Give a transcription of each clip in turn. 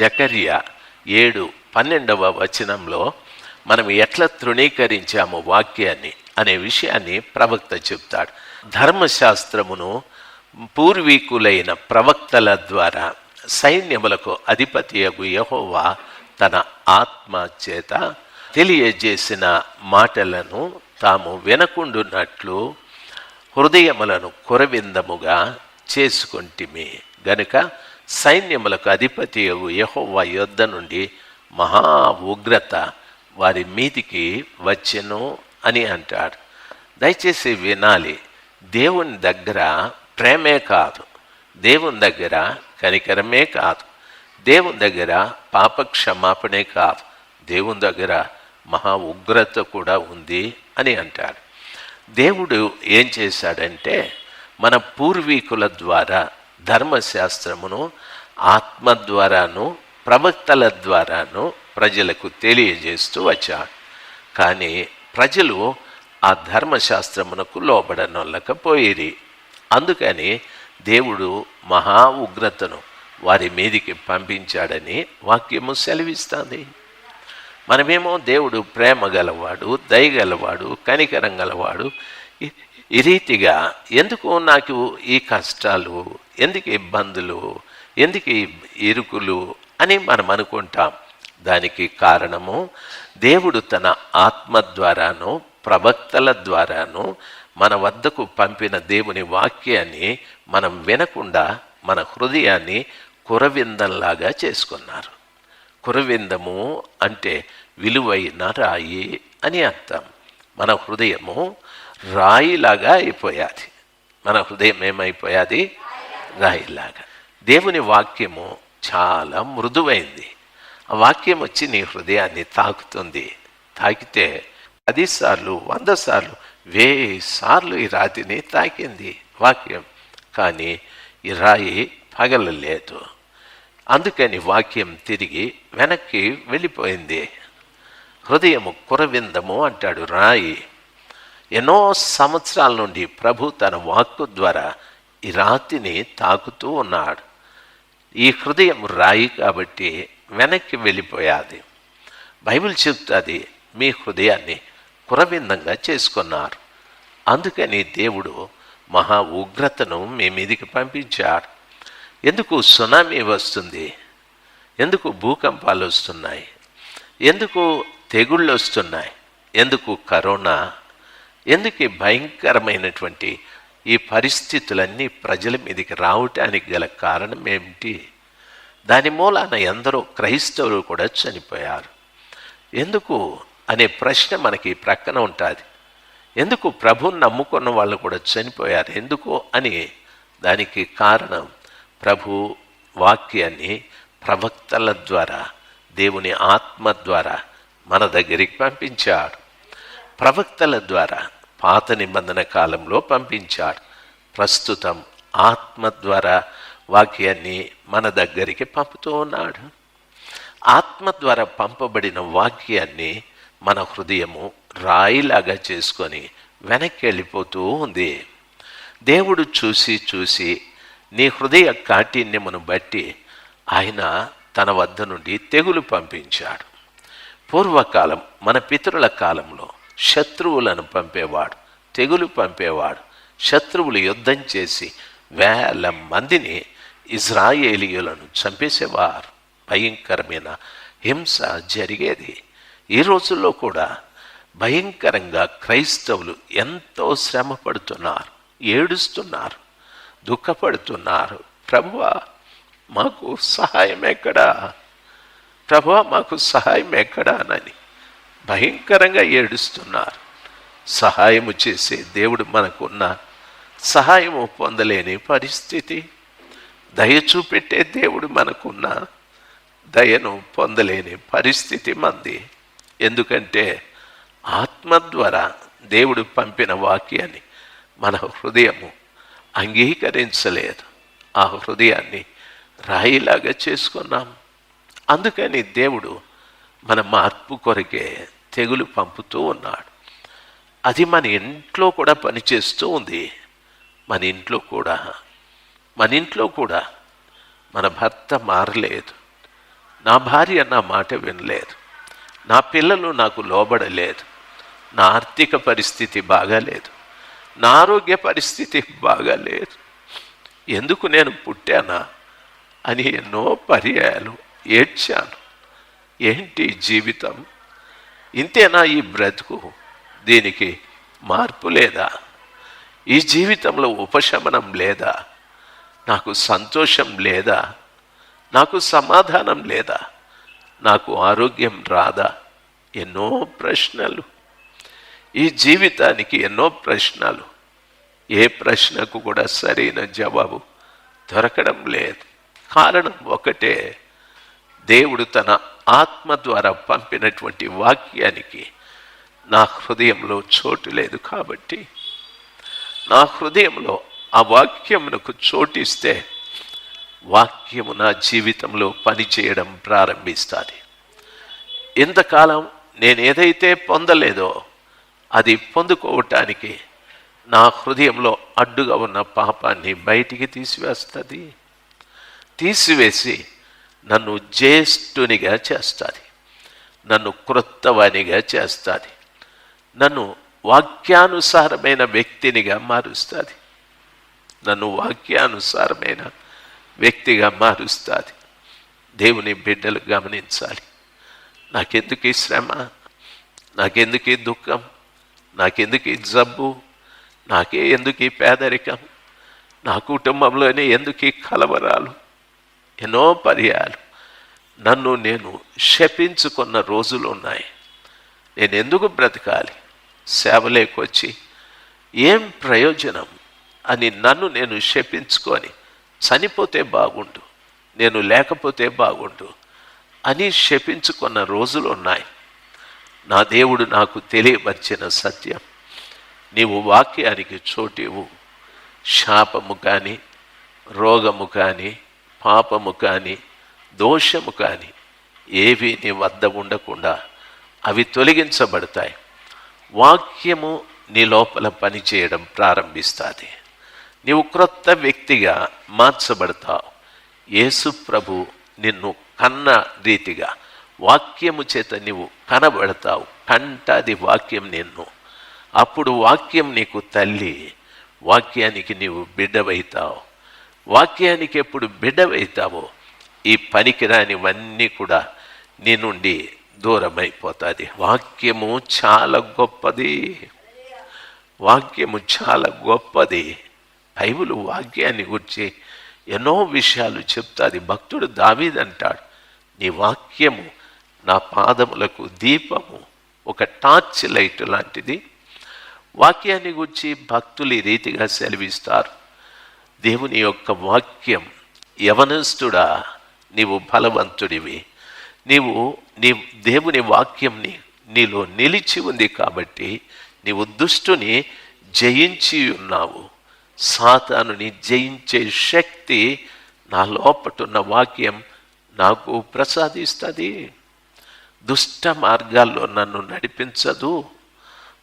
జకర్య ఏడు పన్నెండవ వచనంలో మనం ఎట్లా తృణీకరించాము వాక్యాన్ని అనే విషయాన్ని ప్రవక్త చెప్తాడు. ధర్మశాస్త్రమును పూర్వీకులైన ప్రవక్తల ద్వారా సైన్యములకు అధిపతియగు యహోవా తన ఆత్మ చేత తెలియజేసిన మాటలను తాము వినకుండున్నట్లు హృదయములను కొరవిందముగా చేసుకుంటిమి. గనుక సైన్యములకు అధిపతి యహోవా యుద్ధ నుండి మహా ఉగ్రత వారి మీదికి వచ్చెను అని అంటాడు. దయచేసి వినాలి దేవుని దగ్గర ప్రేమే కాదు. దేవుని దగ్గర కనికరమే కాదు. దేవుని దగ్గర పాప క్షమాపణే కాదు. దేవుని దగ్గర మహా ఉగ్రత కూడా ఉంది అని అంటాడు. దేవుడు ఏం చేశాడంటే మన పూర్వీకుల ద్వారా ధర్మశాస్త్రమును ఆత్మ ద్వారాను ప్రవక్తల ద్వారాను ప్రజలకు తెలియజేస్తూ వచ్చాడు. కానీ ప్రజలు ఆ ధర్మశాస్త్రమునకు లోబడనొల్లకపోయిరి. అందుకని దేవుడు మహా ఉగ్రతను వారి మీదికి పంపించాడని వాక్యము సెలవిస్తుంది. మనమేమో దేవుడు ప్రేమ గలవాడు దయగలవాడు కనికరం గలవాడు. ఈ- ఈ రీతిగా ఎందుకు నాకు ఈ కష్టాలు ఎందుకు ఇబ్బందులు? ఎందుకు ఇరుకులు అని మనం అనుకుంటాం. దానికి కారణము దేవుడు తన ఆత్మ ద్వారాను ప్రవక్తల ద్వారాను మన వద్దకు పంపిన దేవుని వాక్యాన్ని మనం వినకుండా మన హృదయాన్ని కురవిందంలాగా చేసుకున్నారు. కురవిందము అంటే విలువైన రాయి అని అర్థం. మన హృదయము రాయిలాగా అయిపోయాది. మన హృదయం ఏమైపోయాది? రాయిలాగా. దేవుని వాక్యము చాలా మృదువైంది. ఆ వాక్యం వచ్చి నీ హృదయాన్ని తాకుతుంది. తాకితే పదిసార్లు వంద సార్లు వెయ్యి సార్లు ఈ రాతిని తాకింది వాక్యం. కానీ ఈ రాయి పగలలేదు. అందుకని వాక్యం తిరిగి వెనక్కి వెళ్ళిపోయింది. హృదయము కురవిందము అంటాడు రాయి. ఎన్నో సంవత్సరాల నుండి ప్రభు తన వాక్కు ద్వారా ఈ రాతిని తాకుతూ ఉన్నాడు. ఈ హృదయం రాయి కాబట్టి వెనక్కి వెళ్ళిపోయాది. బైబిల్ చెప్తుంది మీ హృదయాన్ని కురవిందంగా చేసుకున్నారు. అందుకని దేవుడు మహా ఉగ్రతను మీ మీదికి పంపించాడు. ఎందుకు సునామీ వస్తుంది? ఎందుకు భూకంపాలు వస్తున్నాయి? ఎందుకు తెగుళ్ళు వస్తున్నాయి? ఎందుకు కరోనా? ఎందుకు భయంకరమైనటువంటి ఈ పరిస్థితులన్నీ ప్రజల మీదకి రావటానికి గల కారణం ఏమిటి? దాని మూలాన ఎందరో క్రైస్తవులు కూడా చనిపోయారు. ఎందుకు? అనే ప్రశ్న మనకి ప్రక్కన ఉంటుంది. ఎందుకు ప్రభుని నమ్ముకున్న వాళ్ళు కూడా చనిపోయారు? ఎందుకు అని దానికి కారణం ప్రభు వాక్యాన్ని ప్రవక్తల ద్వారా దేవుని ఆత్మ ద్వారా మన దగ్గరికి పంపించాడు. ప్రవక్తల ద్వారా పాత నిబంధన కాలంలో పంపించాడు. ప్రస్తుతం ఆత్మ ద్వారా వాక్యాన్ని మన దగ్గరికి పంపుతూ ఉన్నాడు. ఆత్మ ద్వారా పంపబడిన వాక్యాన్ని మన హృదయము రాయిలాగా చేసుకొని వెనక్కి వెళ్ళిపోతూ ఉంది. దేవుడు చూసి చూసి నీ హృదయ కాఠిన్యమును బట్టి ఆయన తన వద్ద నుండి తెగులు పంపించాడు. పూర్వకాలం మన పితరుల కాలంలో శత్రువులను పంపేవాడు తెగులు పంపేవాడు శత్రువులు యుద్ధం చేసి వేల మందిని ఇజ్రాయేలీయులను చంపేసేవారు. భయంకరమైన హింస జరిగేది. ఈ రోజుల్లో కూడా భయంకరంగా క్రైస్తవులు ఎంతో శ్రమ పడుతున్నారు ఏడుస్తున్నారు దుఃఖపడుతున్నారు. ప్రభువా మాకు సహాయం ఎక్కడా? ప్రభువా మాకు సహాయం ఎక్కడానని భయంకరంగా ఏడుస్తున్నారు. సహాయము చేసే దేవుడు మనకున్న సహాయము పొందలేని పరిస్థితి. దయ చూపెట్టే దేవుడు మనకున్న దయను పొందలేని పరిస్థితి మంది. ఎందుకంటే ఆత్మ ద్వారా దేవుడు పంపిన వాక్యాన్ని మన హృదయము అంగీకరించలేదు. ఆ హృదయాన్ని రాయిలాగా చేసుకున్నాం. అందుకని దేవుడు మన మార్పు కొరకే తెగులు పంపుతూ ఉన్నాడు. అది మన ఇంట్లో కూడా పనిచేస్తూ ఉంది. మన ఇంట్లో కూడా. మన ఇంట్లో కూడా. మన భర్త మారలేదు. నా భార్య నా మాట వినలేదు. నా పిల్లలు నాకు లోబడలేదు. నా ఆర్థిక పరిస్థితి బాగాలేదు. నా ఆరోగ్య పరిస్థితి బాగాలేదు. ఎందుకు నేను పుట్టానా అని ఎన్నో పర్యాయాలు ఏడ్చాను. ఏంటి జీవితం? ఇంతేనా ఈ బ్రతుకు? దీనికి మార్పు లేదా? ఈ జీవితంలో ఉపశమనం లేదా? నాకు సంతోషం లేదా? నాకు సమాధానం లేదా? నాకు ఆరోగ్యం రాదా? ఎన్నో ప్రశ్నలు. ఈ జీవితానికి ఎన్నో ప్రశ్నలు. ఏ ప్రశ్నకు కూడా సరైన జవాబు దొరకడం లేదు. కారణం ఒకటే. దేవుడు తన ఆత్మ ద్వారా పంపినటువంటి వాక్యానికి నా హృదయంలో చోటు లేదు కాబట్టి నా హృదయంలో ఆ వాక్యమునకు చోటిస్తే వాక్యము నా జీవితంలో పనిచేయడం ప్రారంభిస్తుంది. ఇంతకాలం నేను ఏదైతే పొందలేదో అది పొందుకోవటానికి నా హృదయంలో అడ్డుగా ఉన్న పాపాన్ని బయటికి తీసివేస్తుంది. తీసివేసి నన్ను జ్యేష్ఠునిగా చేస్తుంది. నన్ను క్రొత్తవానిగా చేస్తుంది. నన్ను వాక్యానుసారమైన వ్యక్తినిగా మారుస్తుంది. నన్ను వాక్యానుసారమైన వ్యక్తిగా మారుస్తుంది. దేవుని బిడ్డలు గమనించాలి. నాకెందుకు ఈ శ్రమ? నాకెందుకు ఈ దుఃఖం? నాకెందుకు ఈ జబ్బు? నాకే ఎందుకు ఈ పేదరికం? నా కుటుంబంలోనే ఎందుకు ఈ కలవరాలు? ఎన్నో పర్యాలు. నన్ను నేను శపించుకున్న రోజులు ఉన్నాయి. నేను ఎందుకు బ్రతకాలి? సేవలేకొచ్చి ఏం ప్రయోజనం? అని నన్ను నేను శపించుకొని చనిపోతే బాగుండు నేను లేకపోతే బాగుండు అని శపించుకున్న రోజులు ఉన్నాయి. నా దేవుడు నాకు తెలియపరిచిన సత్యం. నీవు వాక్యానికి చోటివు. శాపము కానీ రోగము కానీ పాపము కానీ దోషము కానీ ఏవి నీ వద్ద ఉండకుండా అవి తొలగించబడతాయి. వాక్యము నీ లోపల పనిచేయడం ప్రారంభిస్తుంది. నీవు క్రొత్త వ్యక్తిగా మార్చబడతావు. యేసు ప్రభు నిన్ను కన్న రీతిగా వాక్యము చేత నీవు కనబడతావు. కంటది వాక్యం నిన్ను. అప్పుడు వాక్యం నీకు తల్లి వాక్యానికి నీవు బిడ్డవైతావు. వాక్యానికి ఎప్పుడు బిడ్డవైతావో ఈ పనికిరానివన్నీ కూడా నీ నుండి దూరమైపోతుంది. వాక్యము చాలా గొప్పది. వాక్యము చాలా గొప్పది. బైబుల్ వాక్యాన్ని గురించి ఎన్నో విషయాలు చెప్తాది. భక్తుడు దావీదంటాడు నీ వాక్యము నా పాదములకు దీపము ఒక టార్చ్ లైట్ లాంటిది. వాక్యాన్ని గురించి భక్తులు ఈ రీతిగా సెలవిస్తారు. దేవుని యొక్క వాక్యం యవనస్తుడా నీవు బలవంతుడివి. నీవు నీ దేవుని వాక్యం నీ నీలో నిలిచి ఉంది కాబట్టి నీవు దుష్టుని జయించి ఉన్నావు. సాతానుని జయించే శక్తి నా లోపటున్న వాక్యం నాకు ప్రసాదిస్తుంది. దుష్ట మార్గాల్లో నన్ను నడిపించదు.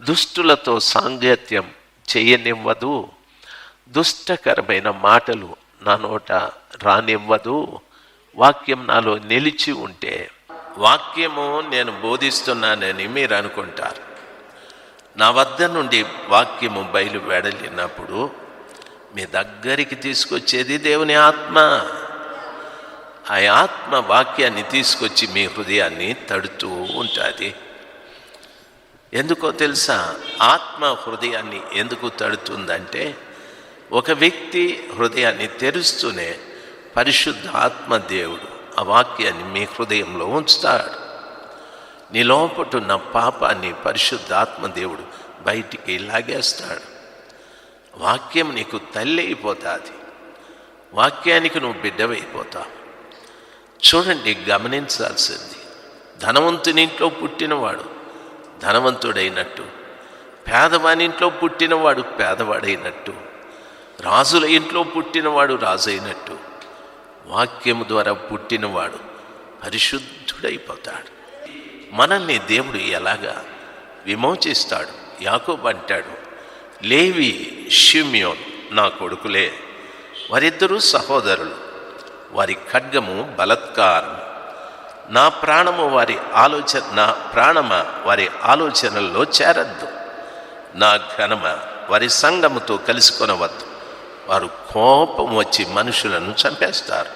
దుష్టులతో సాంగత్యం చేయనివ్వదు. దుష్టకరమైన మాటలు నా నోట రానివ్వదు. వాక్యం నాలో నిలిచి ఉంటే వాక్యము నేను బోధిస్తున్నానని మీరు అనుకుంటారు. నా వద్ద నుండి వాక్యము బయలు వెడలినప్పుడు మీ దగ్గరికి తీసుకొచ్చేది దేవుని ఆత్మ. ఆ ఆత్మ వాక్యాన్ని తీసుకొచ్చి మీ హృదయాన్ని తడుతూ ఉంటుంది. ఎందుకో తెలుసా? ఆత్మ హృదయాన్ని ఎందుకు తడుతుందంటే ఒక వ్యక్తి హృదయాన్ని తెరుస్తూనే పరిశుద్ధాత్మ దేవుడు ఆ వాక్యాన్ని మీ హృదయంలో ఉంచుతాడు. నీ లోపటున్న పాపాన్ని పరిశుద్ధాత్మ దేవుడు బయటికి లాగేస్తాడు. వాక్యం నీకు తల్లి అయిపోతుంది. వాక్యానికి నువ్వు బిడ్డవైపోతావు చూడండి గమనించాల్సింది. ధనవంతుని ఇంట్లో పుట్టినవాడు ధనవంతుడైనట్టు పేదవాని ఇంట్లో పుట్టినవాడు పేదవాడైనట్టు రాజుల ఇంట్లో పుట్టినవాడు రాజైనట్టు. వాక్యము ద్వారా పుట్టినవాడు పరిశుద్ధుడైపోతాడు. మనల్ని దేవుడు ఎలాగా విమోచిస్తాడు? యాకోబ్ అంటాడు లేవి షిమ్యోన్ నా కొడుకులే వారిద్దరూ సహోదరులు. వారి ఖడ్గము బలత్కారం. నా ప్రాణము వారి ఆలోచన నా ప్రాణమ వారి ఆలోచనల్లో చేరద్దు. నా ఘనమ వారి సంగముతో కలుసుకొనవద్దు. వారు కోపం వచ్చి మనుషులను చంపేస్తారు.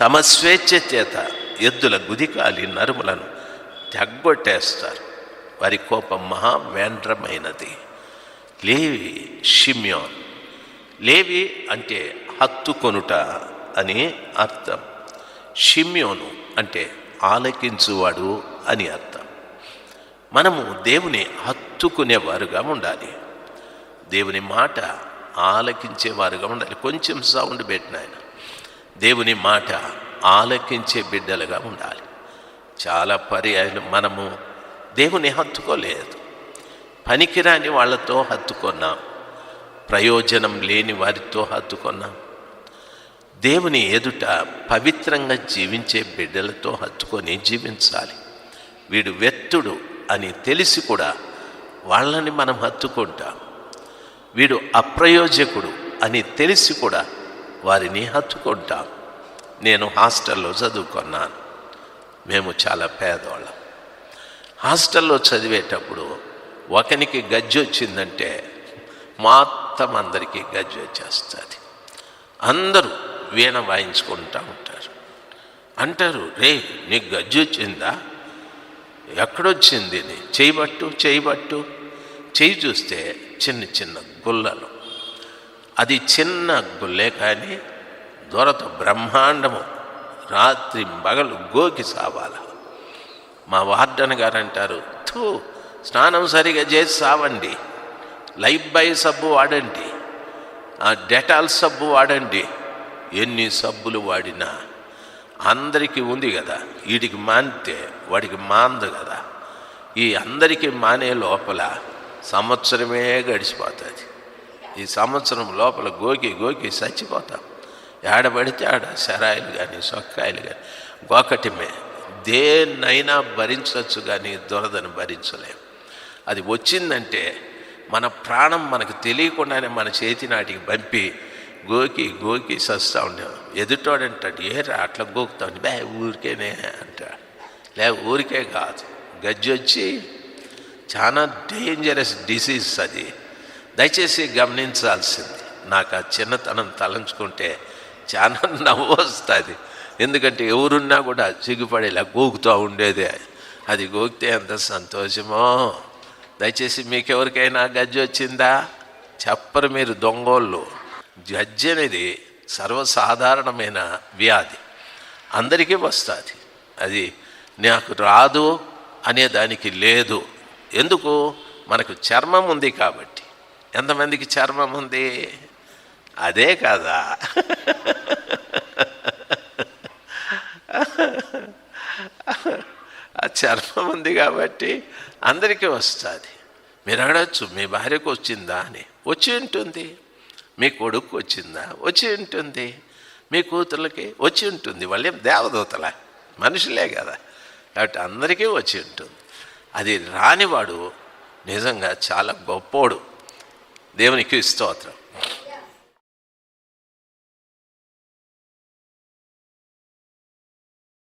తమ స్వేచ్ఛ చేత ఎద్దుల గుదికాలి నరుములను తెగ్గొట్టేస్తారు. వారి కోపం మహా వేండ్రమైనది లేవి షిమ్యోన్. లేవి అంటే హత్తుకొనుట అని అర్థం. షిమ్యోను అంటే ఆలకించువాడు అని అర్థం. మనము దేవుని హత్తుకునేవారుగా ఉండాలి. దేవుని మాట ఆలకించేవారుగా ఉండాలి. కొంచెం సౌండ్ పెట్టిన ఆయన. దేవుని మాట ఆలకించే బిడ్డలుగా ఉండాలి. చాలా పర్యాయాలు మనము దేవుని హత్తుకోలేదు. పనికిరాని వాళ్ళతో హత్తుకున్నాం. ప్రయోజనం లేని వారితో హత్తుకున్నాం. దేవుని ఎదుట పవిత్రంగా జీవించే బిడ్డలతో హత్తుకొని జీవించాలి. వీడు వ్యక్తుడు అని తెలిసి కూడా వాళ్ళని మనం హత్తుకుంటాం. వీడు అప్రయోజకుడు అని తెలిసి కూడా వారిని హత్తుకుంటాం. నేను హాస్టల్లో చదువుకున్నాను. మేము చాలా పేదవాళ్ళం హాస్టల్లో చదివేటప్పుడు ఒకనికి గజ్జి వచ్చిందంటే మొత్తం అందరికీ గజ్జి వచ్చేస్తుంది. అందరూ వీణ వాయించుకుంటూ ఉంటారు. అంటారు రే నీకు గజ్జి వచ్చిందా? ఎక్కడొచ్చింది చేయబట్టు చేయబట్టు చేయి చూస్తే చిన్న చిన్న గుల్లలు. అది చిన్న గుల్లే కానీ దొరత బ్రహ్మాండము. రాత్రి మగలు గోకి సావాల. మా వార్డన్ గారు అంటారు థూ స్నానం సరిగా చేసి సావండి. లైఫ్ బై సబ్బు వాడండి. ఆ డెటాల్ సబ్బు వాడండి. ఎన్ని సబ్బులు వాడినా అందరికీ ఉంది కదా వీడికి మానితే వాడికి మాందు కదా ఈ అందరికీ మానే లోపల సంవత్సరమే గడిచిపోతుంది. ఈ సంవత్సరం లోపల గోకి గోకి చచ్చిపోతాం. ఏడబడితే ఆడ సరాయిలు కానీ సొక్కాయలు కానీ గోకటిమే దేన్నైనా భరించవచ్చు కానీ దురదను భరించలేం. అది వచ్చిందంటే మన ప్రాణం మనకు తెలియకుండానే మన చేతి నాటికి పంపి గోకి గోకి సస్తా ఉండేవాడు. ఎదుటోడు అంటాడు ఏరా అట్లా ఉండి బే ఊరికేనే అంటాడు. లే ఊరికే కాదు. గజ్జొచ్చి చాలా డేంజరస్ డిసీజ్ అది. దయచేసి గమనించాల్సింది. నాకు ఆ చిన్నతనం తలంచుకుంటే చాలా నవ్వు వస్తుంది. ఎందుకంటే ఎవరున్నా కూడా సిగ్గుపడేలా గోకుతూ ఉండేదే. అది గోకితే ఎంత సంతోషమో. దయచేసి మీకెవరికైనా గజ్జి వచ్చిందా? చెప్పరు మీరు దొంగోళ్ళు. గజ్జి అనేది సర్వసాధారణమైన వ్యాధి. అందరికీ వస్తుంది. అది నాకు రాదు అనే దానికి లేదు. ఎందుకు? మనకు చర్మం ఉంది కాబట్టి. ఎంతమందికి చర్మం ఉంది? అదే కదా. ఆ చర్మం ఉంది కాబట్టి అందరికీ వస్తుంది. మీరు అడగచ్చు మీ భార్యకు వచ్చిందా అని. వచ్చి ఉంటుంది. మీ కొడుకు వచ్చిందా? వచ్చి ఉంటుంది. మీ కూతుర్లకి వచ్చి ఉంటుంది. వాళ్ళేం దేవదూతల? మనుషులే కదా. కాబట్టి అందరికీ వచ్చి ఉంటుంది. అది రానివాడు నిజంగా చాలా గొప్పోడు. దేవునికి స్తోత్రం.